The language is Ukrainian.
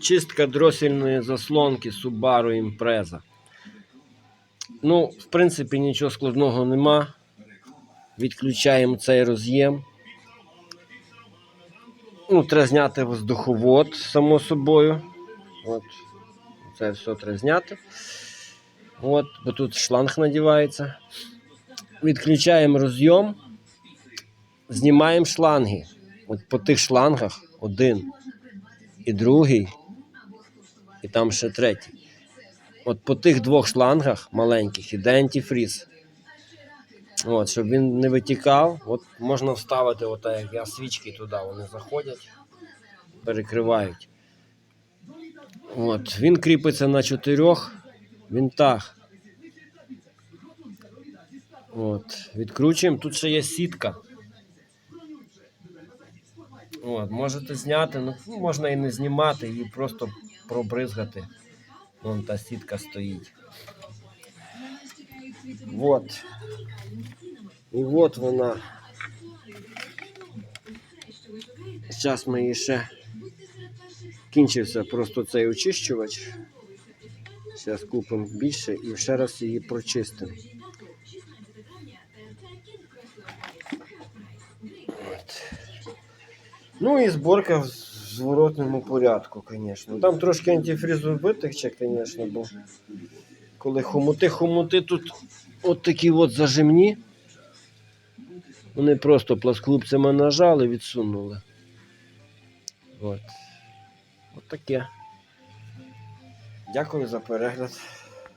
Чистка дросільної заслонки Subaru Impreza. Ну, в принципі, нічого складного нема. Відключаємо цей роз'єм. Ну, треба зняти воздуховод, само собою. От. Це все треба зняти. От, бо тут шланг надівається. Відключаємо розйом, знімаємо шланги. От по тих шлангах один і другий, і там ще третій. От по тих двох шлангах маленьких іде антифріз. От, щоб він не витікав, от можна вставити, отак, як я свічки туди, вони заходять, перекривають. От, він кріпиться на чотирьох вінтах. От, відкручуємо. Тут ще є сітка. От, можете зняти, ну можна і не знімати, її просто пробризгати. Вон та сітка стоїть. Вот. І от вона. Зараз ми її ще кінчився просто цей очищувач. Зараз купимо більше і ще раз її прочистимо. Ну і зборка в зворотному порядку, звісно. Там трошки антифрізу витече, звісно, бо коли хомути, хомути тут от такі от зажимні. Вони просто пласклубцями нажали, відсунули. От. От таке. Дякую за перегляд.